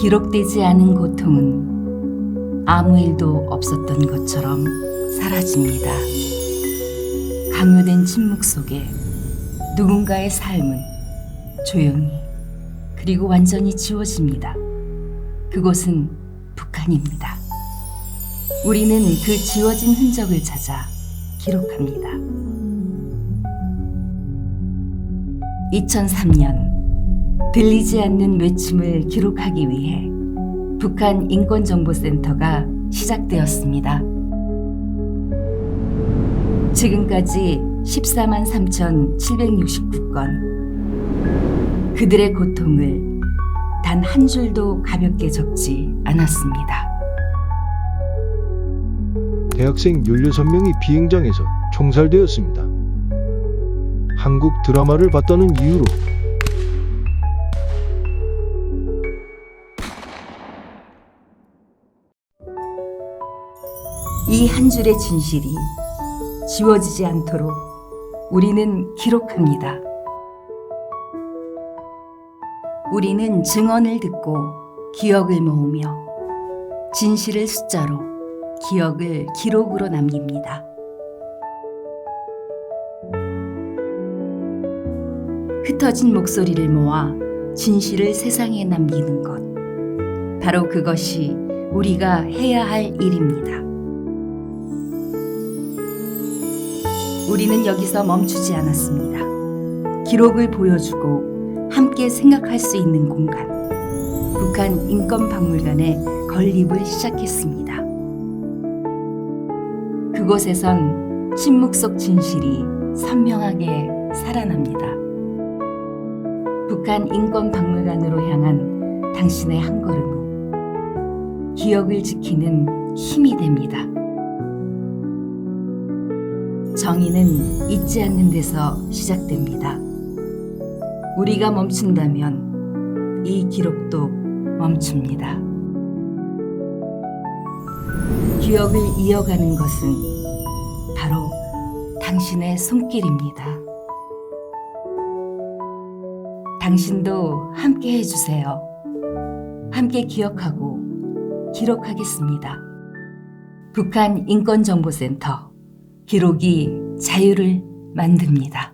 기록되지 않은 고통은 아무 일도 없었던 것처럼 사라집니다. 강요된 침묵 속에 누군가의 삶은 조용히 그리고 완전히 지워집니다. 그곳은 북한입니다. 우리는 그 지워진 흔적을 찾아 기록합니다. 2003년 들리지 않는 외침을 기록하기 위해 북한 인권정보센터가 시작되었습니다. 지금까지 14만 3,769건 그들의 고통을 단 한 줄도 가볍게 적지 않았습니다. 대학생 16명이 비행장에서 총살되었습니다. 한국 드라마를 봤다는 이유로 이 한 줄의 진실이 지워지지 않도록 우리는 기록합니다. 우리는 증언을 듣고 기억을 모으며 진실을 숫자로 기억을 기록으로 남깁니다. 흩어진 목소리를 모아 진실을 세상에 남기는 것. 바로 그것이 우리가 해야 할 일입니다. 우리는 여기서 멈추지 않았습니다. 기록을 보여주고 함께 생각할 수 있는 공간. 북한 인권박물관에 건립을 시작했습니다. 그곳에선 침묵 속 진실이 선명하게 살아납니다. 북한 인권박물관으로 향한 당신의 한 걸음은 기억을 지키는 힘이 됩니다. 정의는 잊지 않는 데서 시작됩니다. 우리가 멈춘다면 이 기록도 멈춥니다. 기억을 이어가는 것은 바로 당신의 손길입니다. 당신도 함께 해주세요. 함께 기억하고 기록하겠습니다. 북한 인권정보센터 기록이 자유를 만듭니다.